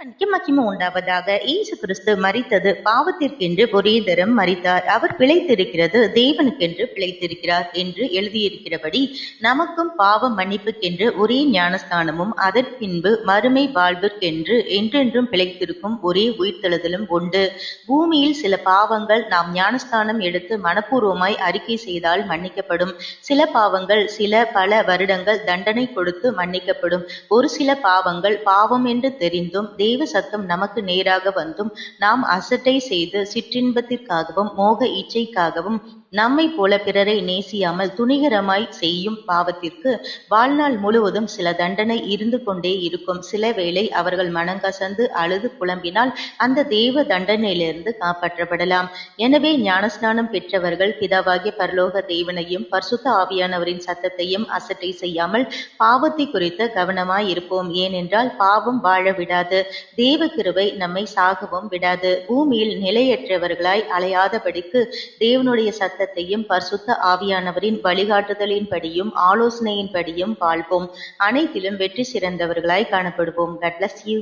இறைவனுக்கு மகிமை உண்டாவதாக இயேசு கிறிஸ்து மறித்தது பாவத்திற்கென்று ஒரே தரம் மரித்தார். அவர் பிழைத்திருக்கிறது தேவனுக்கென்று பிழைத்திருக்கிறார் என்று எழுதியிருக்கிறபடி நமக்கும் பாவ மன்னிப்புக்கென்று ஒரே ஞானஸ்தானமும் அதற்பின்பு மறுமை வாழ்விற்கென்று என்றென்றும் பிழைத்திருக்கும் ஒரே உயிர்த்தெழுதலும் உண்டு. பூமியில் சில பாவங்கள் நாம் ஞானஸ்தானம் எடுத்து மனப்பூர்வமாய் அறிக்கை செய்தால் மன்னிக்கப்படும். சில பாவங்கள் சில பல வருடங்கள் தண்டனை கொடுத்து மன்னிக்கப்படும். ஒரு சில பாவங்கள் பாவம் என்று தெரிந்தும் தெய்வ சத்தம் நமக்கு நேராக வந்தும் நாம் அசட்டை செய்து சிற்றின்பத்திற்காகவும் மோக இச்சைக்காகவும் நம்மை போல பிறரை நேசியாமல் துணிகரமாய் செய்யும் பாவத்திற்கு வாழ்நாள் முழுவதும் சில தண்டனை இருந்து கொண்டே இருக்கும். சில வேளை அவர்கள் மனங்கசந்து அழுது புலம்பினால் அந்த தேவ தண்டனையிலிருந்து காப்பாற்றப்படலாம். எனவே ஞானஸ்நானம் பெற்றவர்கள் பிதாவாகிய பரலோக தேவனையும் பரிசுத்த ஆவியானவரின் சத்தத்தையும் அசட்டை செய்யாமல் பாவத்தை குறித்து கவனமாய் இருப்போம் ஏனென்றால் பாவம் வாழ விடாது. தேவ கிருபை நம்மை சாகவும் விடாது. பூமியில் நிலையற்றவர்களாய் அலையாதபடிக்கு தேவனுடைய சத்த சத்தத்தையும் பரிசுத்த ஆவியானவரின் வழிகாட்டுதலின்படியும் ஆலோசனையின்படியும் வாழ்வோம். அனைத்திலும் வெற்றி சிறந்தவர்களாய் காணப்படுவோம். Cut plus you